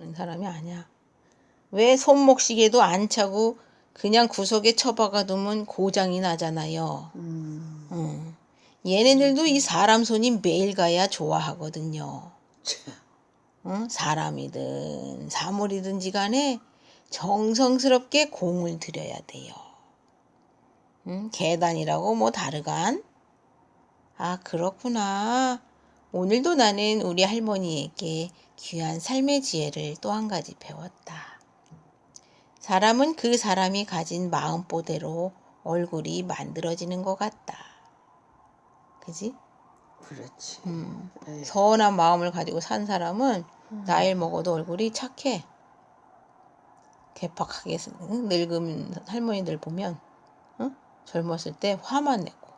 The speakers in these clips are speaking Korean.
하는 사람이 아니야. 왜 손목시계도 안 차고 그냥 구석에 처박아 두면 고장이 나잖아요. 음, 응. 얘네들도 이 사람 손이 매일 가야 좋아하거든요. 참. 응? 사람이든 사물이든지 간에 정성스럽게 공을 들여야 돼요. 응? 계단이라고 뭐 다르간? 아, 그렇구나. 오늘도 나는 우리 할머니에게 귀한 삶의 지혜를 또 한 가지 배웠다. 사람은 그 사람이 가진 마음보대로 얼굴이 만들어지는 것 같다. 그지? 그렇지. 음. 에이, 선한 마음을 가지고 산 사람은 나이 먹어도 얼굴이 착해. 개팍하게? 늙은 할머니들 보면 응? 젊었을 때 화만 내고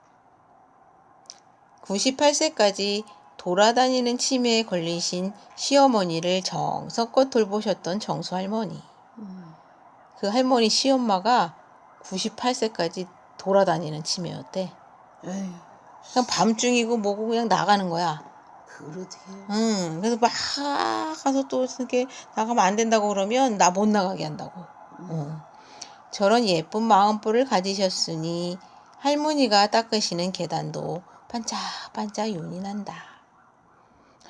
98세까지 돌아다니는 치매에 걸리신 시어머니를 정성껏 돌보셨던 정수 할머니. 음, 그 할머니 시엄마가 98세까지 돌아다니는 치매였대. 에이, 그냥 밤중이고 뭐고 그냥 나가는 거야. 그러게. 응, 그래서 막 가서 또 이렇게 나가면 안 된다고 그러면 나 못 나가게 한다고. 응. 저런 예쁜 마음볼을 가지셨으니 할머니가 닦으시는 계단도 반짝반짝 윤이 난다.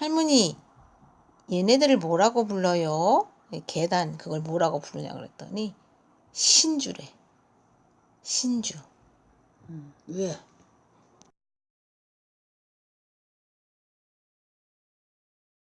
할머니, 얘네들을 뭐라고 불러요? 계단 그걸 뭐라고 부르냐 그랬더니 신주래. 신주. 음, 왜?